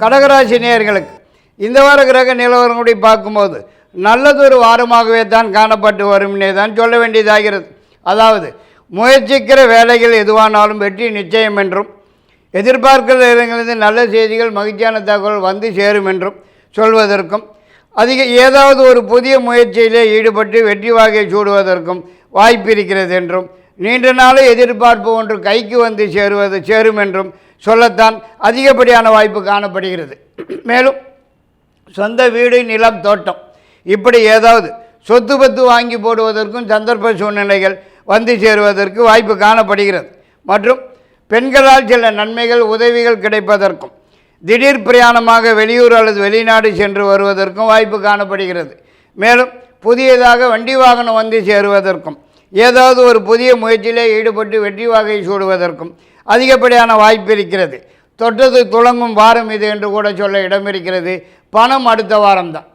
கடகராசி நேயர்களுக்கு இந்த வார கிரக நிலவரங்களை பார்க்கும்போது நல்லதொரு வாரமாகவே தான் காணப்பட்டு வரும்னே தான் சொல்ல வேண்டியதாகிறது. அதாவது முயற்சிக்கிற வேலைகள் எதுவானாலும் வெற்றி நிச்சயம் என்றும் எதிர்பார்க்கிற இடங்களிலிருந்து நல்ல செய்திகள் மகிழ்ச்சியான தகவல் வந்து சேரும் என்றும் சொல்வதற்கும் அதிக ஏதாவது ஒரு புதிய முயற்சியிலே ஈடுபட்டு வெற்றி வாகை சூடுவதற்கும் வாய்ப்பு இருக்கிறது என்றும் நீண்ட நாள் எதிர்பார்ப்பு ஒன்று கைக்கு வந்து சேருவது சேரும் என்றும் சொல்லத்தான் அதிகப்படியான வாய்ப்பு காணப்படுகிறது. மேலும் சொந்த வீடு நிலம் தோட்டம். இப்படி ஏதாவது சொத்து பத்து வாங்கி போடுவதற்கும் சந்தர்ப்ப சூழ்நிலைகள் வந்து சேருவதற்கு வாய்ப்பு காணப்படுகிறது. மற்றும் பெண்களால் சில நன்மைகள் உதவிகள் கிடைப்பதற்கும் திடீர் பிரயாணமாக வெளியூர் அல்லது வெளிநாடு சென்று வருவதற்கும் வாய்ப்பு காணப்படுகிறது. மேலும் புதியதாக வண்டி வாகனம் வந்து சேருவதற்கும் ஏதாவது ஒரு புதிய முயற்சியிலே ஈடுபட்டு வெற்றி வாகை சூடுவதற்கும் அதிகப்படியான வாய்ப்பு இருக்கிறது. தொட்டது துளங்கும் வாரம் இது என்று கூட சொல்ல இடம் இருக்கிறது. பணம் அடுத்த வாரம்தான்.